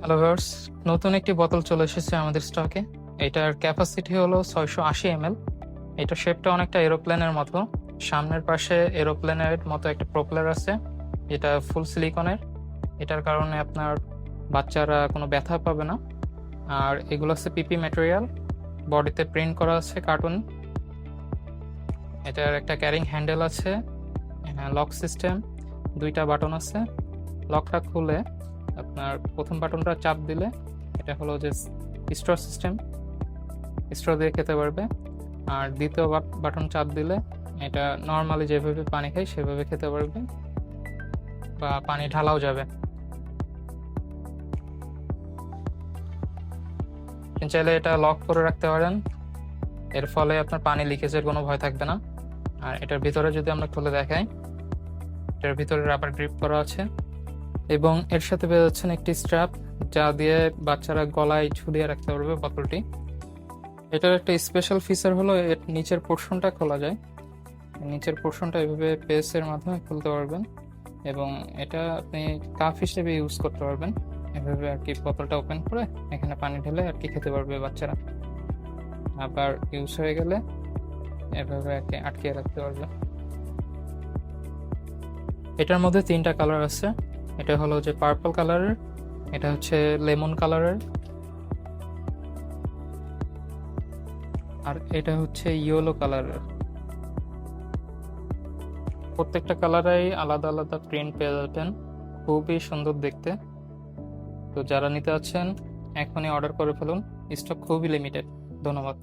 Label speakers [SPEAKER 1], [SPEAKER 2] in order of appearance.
[SPEAKER 1] Hello viewers নতুন একটি বোতল চলে এসেছে আমাদের স্টকে। এটার ক্যাপাসিটি হলো ছয়শো আশি এম এটা শেপটা অনেকটা এরোপ্লেনের মতো। সামনের পাশে এরোপ্লেনের মতো একটা প্রপেলার আছে। এটা ফুল সিলিকনের এটার কারণে আপনার বাচ্চারা কোনো ব্যথা পাবে না। আর এগুলো হচ্ছে পিপি ম্যাটেরিয়াল বডিতে প্রিন্ট করা আছে কার্টুন এটার একটা ক্যারিং হ্যান্ডেল আছে। লক সিস্টেম দুইটা বাটন আছে। লকটা খুলে আপনার প্রথম বাটনটা চাপ দিলে এটা হলো যে স্ট্র সিস্টেম। স্ট্র দিয়ে খেতে পারবে। আর দ্বিতীয় বাটন চাপ দিলে এটা নর্মালি যেভাবে পানি খাই সেভাবে খেতে পারবে বা পানি ঢালাও যাবে। চাইলে এটা লক করে রাখতে পারেন। এর ফলে আপনার পানি লিকেজের কোনো ভয় থাকবে না। আর এটার ভিতরে যদি আমরা খুলে দেখাই, এটার ভিতরে রাবার গ্রিপ করা আছে। এবং এর সাথে পেয়ে যাচ্ছেন একটি স্ট্র্যাপ যা দিয়ে বাচ্চারা গলায় ঝুলিয়ে রাখতে পারবে বোতলটি এটার একটা স্পেশাল ফিচার হলো, এর নিচের পোর্শনটা খোলা যায়। নিচের পোর্শনটা এভাবে পেসের মাধ্যমে খুলতে পারবেন এবং এটা আপনি কাপ হিসেবে ইউজ করতে পারবেন। এভাবে আর কি বোতলটা ওপেন করে এখানে পানি ঢেলে আর কি খেতে পারবে বাচ্চারা। আবার ইউজ হয়ে গেলে এভাবে আর কি আটকে রাখতে পারবে। এটার মধ্যে তিনটা কালার আছে। এটা হলো যে পার্পল কালারের এটা হচ্ছে লেমন কালারের আর এটা হচ্ছে ইয়েলো কালারের প্রত্যেকটা কালারেই আলাদা আলাদা প্রিন্ট পেয়ে যাবেন, খুবই সুন্দর দেখতে। তো যারা নিতে আছেন এখনই অর্ডার করে ফেলুন স্টক খুবই লিমিটেড ধন্যবাদ।